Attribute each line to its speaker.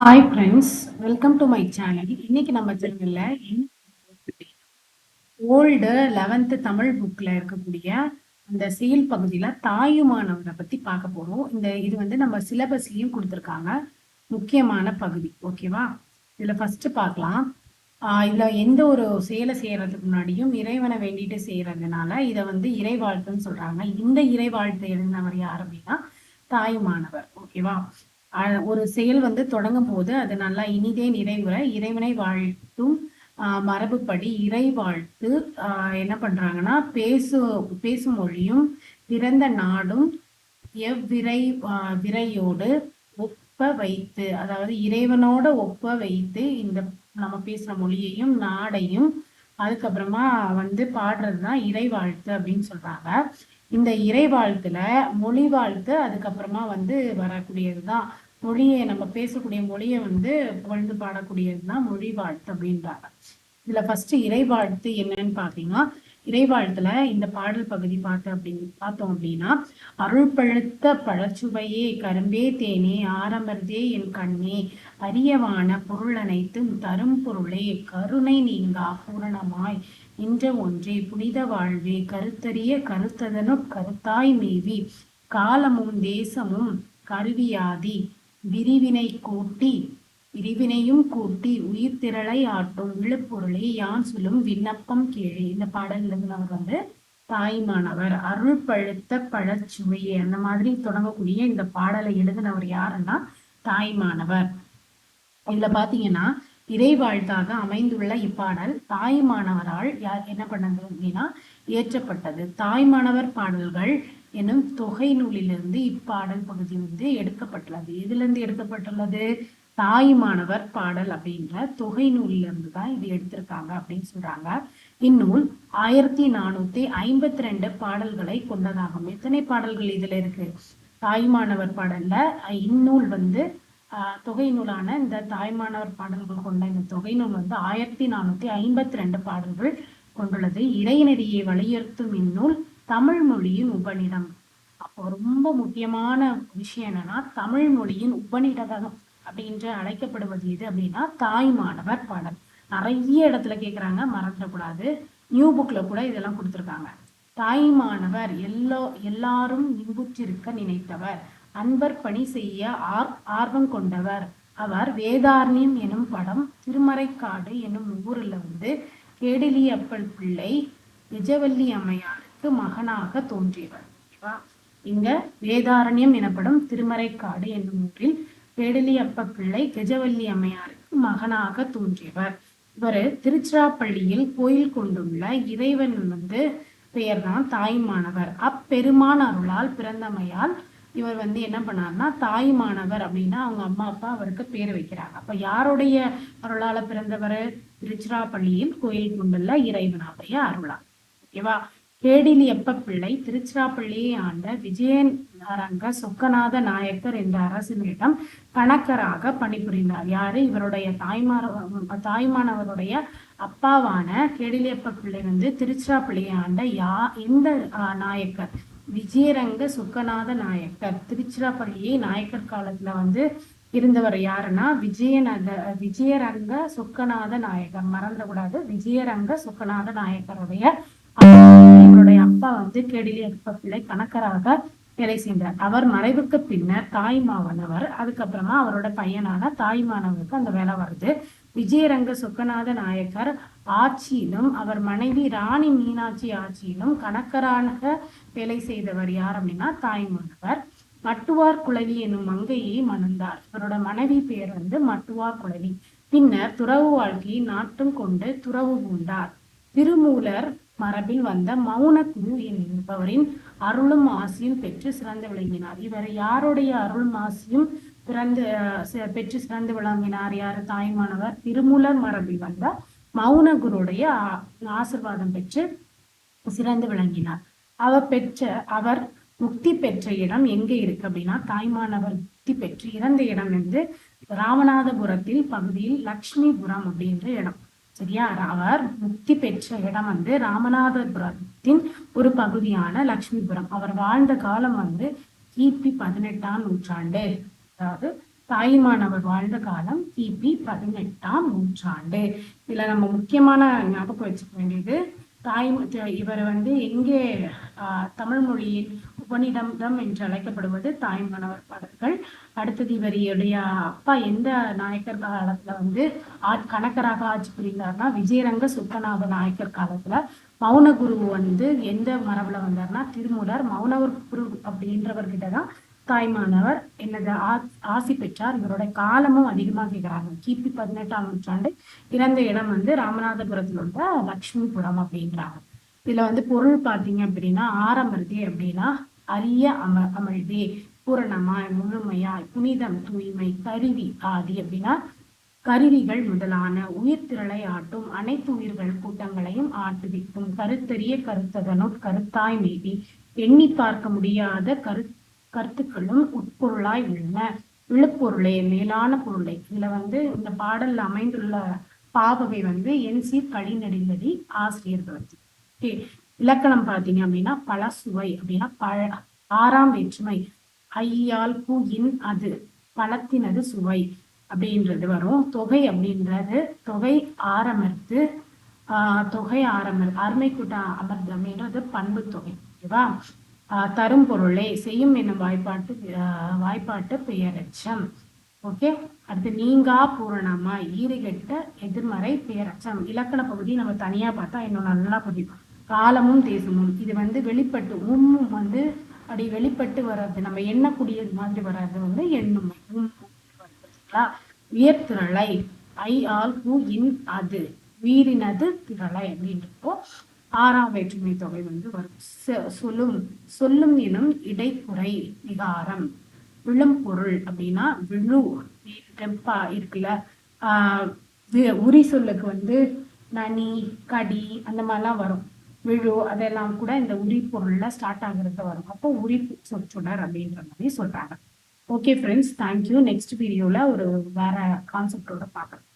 Speaker 1: Hi friends welcome to my channel இன்னைக்கு நம்ம சேனல்ல ஓல்டு லெவன்த்து தமிழ் புக்கில் இருக்கக்கூடிய அந்த செயல் பகுதியில் தாயுமானவரை பற்றி பார்க்க போகிறோம் இந்த இது வந்து நம்ம சிலபஸ்லேயும் கொடுத்துருக்காங்க. முக்கியமான பகுதி. ஓகேவா இதில் ஃபஸ்ட்டு பார்க்கலாம். இதில் எந்த ஒரு செயலை செய்கிறதுக்கு முன்னாடியும் இறைவனை வேண்டிட்டு செய்கிறதுனால இதை வந்து இறைவாழ்த்துன்னு சொல்கிறாங்க இந்த இறைவாழ்த்து எழுதினவர் யார் அப்படின்னா தாயுமானவர். ஓகேவா ஒரு செயல் வந்து தொடங்கும் போது அது நல்லா இனிதே நிறைவுற இறைவனை வாழ்த்தும் மரபுப்படி இறை வாழ்த்து என்ன பண்றாங்கன்னா பேசு பேசும் மொழியும் பிறந்த நாடும் எவ்விரை விரையோடு ஒப்ப வைத்து அதாவது இறைவனோட ஒப்ப வைத்து இந்த நம்ம பேசுற மொழியையும் நாடையும் அதுக்கப்புறமா வந்து பாடுறதுதான் இறை வாழ்த்து அப்படின்னு சொல்றாங்க. இந்த இறை வாழ்த்துல மொழி வாழ்த்து அதுக்கப்புறமா வந்து வரக்கூடியதுதான். மொழியை நம்ம பேசக்கூடிய மொழியை வந்து புகழ்ந்து பாடக்கூடியதுதான் மொழி வாழ்த்து அப்படின்றாங்க. இதுல ஃபர்ஸ்ட் இறை வாழ்த்து என்னன்னு பாத்தீங்கன்னா இறை வாழ்த்துல இந்த பாடல் பகுதி பார்த்து அப்படின்னு பார்த்தோம் அப்படின்னா அருள் பழுத்த பழச்சுவையே கரும்பே தேனே ஆரம்பர்தே என் கண்ணே அரியவான பொருள் அனைத்தும் தரும் பொருளே கருணை நீங்கா பூரணமாய் இன்ற ஒன்றே புனித வாழ்வே. கருத்தறிய கருத்ததனும் கருத்தாய் மேவி. காலமும் தேசமும் கருவியாதி. விரிவினை கூட்டி விரிவினையும் கூட்டி உயிர் திரளை ஆட்டும் விழுப்பொருளை யான் சொல்லும் விண்ணப்பம் கீழே. இந்த பாடல் எழுதினவர் வந்து தாய்மானவர் அருள் பழுத்த பழச்சுவையே. அந்த மாதிரி தொடங்கக்கூடிய இந்த பாடலை எழுதினவர் யாருன்னா தாய்மானவர். இதுல பாத்தீங்கன்னா இறைவாழ்த்தாக அமைந்துள்ள இப்பாடல் தாய்மானவரால் யார் என்ன பண்ணது அப்படின்னா இயற்றப்பட்டது. தாய்மானவர் பாடல்கள் எனும் தொகை நூலிலிருந்து இப்பாடல் பகுதி வந்து எடுக்கப்பட்டுள்ளது. எதுலேருந்து எடுக்கப்பட்டுள்ளது? தாய்மானவர் பாடல் அப்படின்ற தொகை நூலிலிருந்து தான் இது எடுத்திருக்காங்க அப்படின்னு சொல்றாங்க. இந்நூல் ஆயிரத்தி நானூத்தி ஐம்பத்தி ரெண்டு பாடல்களை கொண்டதாகும். எத்தனை பாடல்கள் இதுல இருக்கு? தாய்மானவர் பாடல்ல இந்நூல் வந்து தொகை நூலான இந்த தாய்மானவர் பாடல்கள் கொண்ட இந்த தொகை நூல் வந்து ஆயிரத்தி நானூத்தி ஐம்பத்தி ரெண்டு பாடல்கள் கொண்டுள்ளது. இறைநெறியை வலியுறுத்தும் இந்நூல் தமிழ் மொழியின் உபநிடம். அப்போ ரொம்ப முக்கியமான விஷயம் என்னன்னா தமிழ் மொழியின் உபநிடதகம் அப்படின்ற அழைக்கப்படுவது எது அப்படின்னா தாய்மானவர் பாடல். நிறைய இடத்துல கேட்குறாங்க மறந்துடக்கூடாது. நியூ புக்ல கூட இதெல்லாம் கொடுத்துருக்காங்க. தாய்மானவர் எல்லோ எல்லாரும் இன்புற்றிருக்க நினைத்தவர். அன்பர் பணி செய்ய ஆர் ஆர்வம் கொண்டவர். அவர் வேதாரண்யம் எனும் படம் திருமறைக்காடு எனும் ஊரில் வந்து கேடிலியப்பல் பிள்ளை விஜவல்லி அம்மையாருக்கு மகனாக தோன்றியவர். இங்க வேதாரண்யம் எனப்படும் திருமறைக்காடு என்னும் ஊரில் கேடிலியப்ப பிள்ளை கெஜவல்லி அம்மையாருக்கு மகனாக தோன்றியவர். இவர் திருச்சிராப்பள்ளியில் கோயில் கொண்டுள்ள இறைவன் வந்து பெயர்தான் தாய்மானவர். அப்பெருமான் அருளால் பிறந்தமையால் இவர் வந்து என்ன பண்ணார்னா தாய்மானவர் அப்படின்னா அவங்க அம்மா அப்பா அவருக்கு பேர் வைக்கிறாங்க. அப்ப யாருடைய அருளால பிறந்தவர்? திருச்சிராப்பள்ளியில் கோயில் கொண்டுள்ள இறைவனாவுடைய அருளா ஓகேவா? கேடிலி எப்ப பிள்ளை? திருச்சிராப்பள்ளியை ஆண்ட விஜயன் அரங்க சொக்கநாத நாயக்கர் என்ற அரசனிடம் கணக்கராக பணிபுரிந்தார். யாரு? இவருடைய தாய்மார தாய்மானவருடைய அப்பாவான கெடிலியப்ப பிள்ளை வந்து திருச்சிராப்பள்ளியை ஆண்ட யா இந்த நாயக்கர் விஜயரங்க சுக்கநாத நாயக்கர். திருச்சிராப்பள்ளியை நாயக்கர் காலத்துல வந்து இருந்தவர் யாருன்னா விஜயநக விஜயரங்க சுக்கநாத நாயக்கர். மறந்துடக்கூடாது விஜயரங்க சுக்கநாத நாயக்கருடைய இவருடைய அப்பா வந்து கெடிலியப்ப பிள்ளை கணக்கராக வேலை செய்தார். அவர் மறைவுக்கு பின்னர் தாய்மாவனவர். அதுக்கப்புறமா அவரோட பையனான தாய்மானவருக்கு அந்த வேலை வருது. விஜயரங்க சொக்கநாத நாயக்கர் ஆட்சியிலும் அவர் மனைவி ராணி மீனாட்சி ஆட்சியிலும் கணக்கராக வேலை செய்தவர் யார் அப்படின்னா தாய்மொழிவர் மட்டுவார் குழவி என்னும் மங்கையை மணந்தார். இவரோட மனைவி பெயர் வந்து மட்டுவார் குழவி. பின்னர் துறவு வாழ்க்கையை நாட்டம் கொண்டு துறவு பூண்டார். திருமூலர் மரபில் வந்த மௌன குரு என்பவரின் அருளும் ஆசியும் பெற்று சிறந்து விளங்கினார். இவர் யாருடைய அருளும் ஆசியும் பிறந்து பெற்று சிறந்து விளங்கினார் யார்? தாய்மானவர் திருமூலர் மரபில் வந்த மௌன குருடைய ஆசிர்வாதம் பெற்று சிறந்து விளங்கினார். அவர் பெற்ற அவர் முக்தி பெற்ற இடம் எங்க இருக்கு அப்படின்னா தாய்மானவர் முக்தி பெற்று இறந்த இடம் வந்து ராமநாதபுரத்தில் பகுதியில் லக்ஷ்மிபுரம் அப்படின்ற இடம். சரியா? அவர் முக்தி பெற்ற இடம் வந்து ராமநாதபுரத்தின் ஒரு பகுதியான லக்ஷ்மிபுரம். அவர் வாழ்ந்த காலம் வந்து கிபி பதினெட்டாம் நூற்றாண்டு. அதாவது தாயுமானவர் வாழ்ந்த காலம் கிபி பதினெட்டாம் நூற்றாண்டு. இதுல நம்ம முக்கியமான ஞாபகம் வச்சுக்க வேண்டியது தாய் இவர் வந்து எங்கே தமிழ் மொழியின் உபநிடம்தம் என்று அழைக்கப்படுவது தாய்மானவர் பாடல்கள். அடுத்தது இவருடைய அப்பா எந்த நாயக்கர் காலத்துல வந்து கணக்கராக ஆட்சி புரிந்தார்னா விஜயரங்க சுப்பநாத நாயக்கர் காலத்துல மௌனகுரு வந்து எந்த மரபுல வந்தார்னா திருமூலர் மௌனவர் குரு அப்படின்றவர்கிட்ட தான் தாய்மானவர் எனது ஆசி பெற்றார். இவரோட காலமும் அதிகமா கேட்கிறாங்க கிபி பதினெட்டாம் நூற்றாண்டு இறந்த இடம் வந்து ராமநாதபுரத்தில் உள்ள லக்ஷ்மிபுரம் அப்படின்றாங்க. இதுல வந்து பொருள் பார்த்தீங்க அப்படின்னா ஆரம்பருதி அப்படின்னா அரிய அம அமழ்தி பூரணமாய் முழுமையாய் புனிதம் தூய்மை கருவி ஆதி அப்படின்னா கருவிகள் முதலான உயிர் திரளை ஆட்டும் அனைத்து உயிர்கள் கூட்டங்களையும் ஆட்டுவிக்கும் கருத்தறிய கருத்ததனும் கருத்தாய் மீதி எண்ணி பார்க்க முடியாத கரு கருத்துக்களும் உட்பொருளாய் உள்ளன. இழுப்பொருளே மேலான பொருளை. இதுல வந்து இந்த பாடல்ல அமைந்துள்ள பாவகை வந்து என் சி கழிநடிந்தடி ஆசிரியர்கள் ஓகே இலக்கணம் பார்த்தீங்க அப்படின்னா பல சுவை அப்படின்னா பழ ஆறாம் வேற்றுமை. ஐயால் பூ இன் அது பழத்தினது சுவை அப்படின்றது வரும். தொகை அப்படின்றது தொகை ஆரமர்த்து ஆஹ் தொகை ஆரமர் அருமை கூட்டம் அமர்ந்து அப்படின்றது பண்பு தொகை ஓகேவா? தரும் பொருளே செய்யும் என்னும் வாய்ப்பாட்டு வாய்ப்பாட்டு பெயரச்சம். ஓகே? அடுத்து நீங்கா பூரணமா ஈறுகெட்ட எதிர்மறை பெயரச்சம். இலக்கண பகுதி நம்ம தனியா பார்த்தா இன்னும் நல்லா புரியும். காலமும் தேசமும். இது வந்து வெளிப்பட்டு உம்மும் வந்து அப்படி வெளிப்பட்டு வர்றது. நம்ம எண்ணக்கூடியது மாதிரி வர்றது வந்து எண்ணும். உயர்திரளை. ஐ ஆல் ஹூ இன் அது. உயிரினது திரளை அப்படின்றப்போ ஆறாம் வேற்றுமை தொகை வந்து வரும். சொல்லும் சொல்லும் எனும் இடைக்குறை விகாரம். விழும் பொருள் அப்படின்னா விழு ரெப்பா இருக்குல்ல. ஆஹ் உரி சொல்லுக்கு வந்து நனி கடி அந்த மாதிரிலாம் வரும். விழு அதெல்லாம் கூட இந்த உரி பொருள்ல ஸ்டார்ட் ஆகுறது வரும். அப்போ உரி சொற்றொடர் அப்படின்ற மாதிரி சொல்றாங்க. ஓகே ஃப்ரெண்ட்ஸ் தேங்க்யூ நெக்ஸ்ட் வீடியோல ஒரு வேற கான்செப்டோட பார்க்குறேன்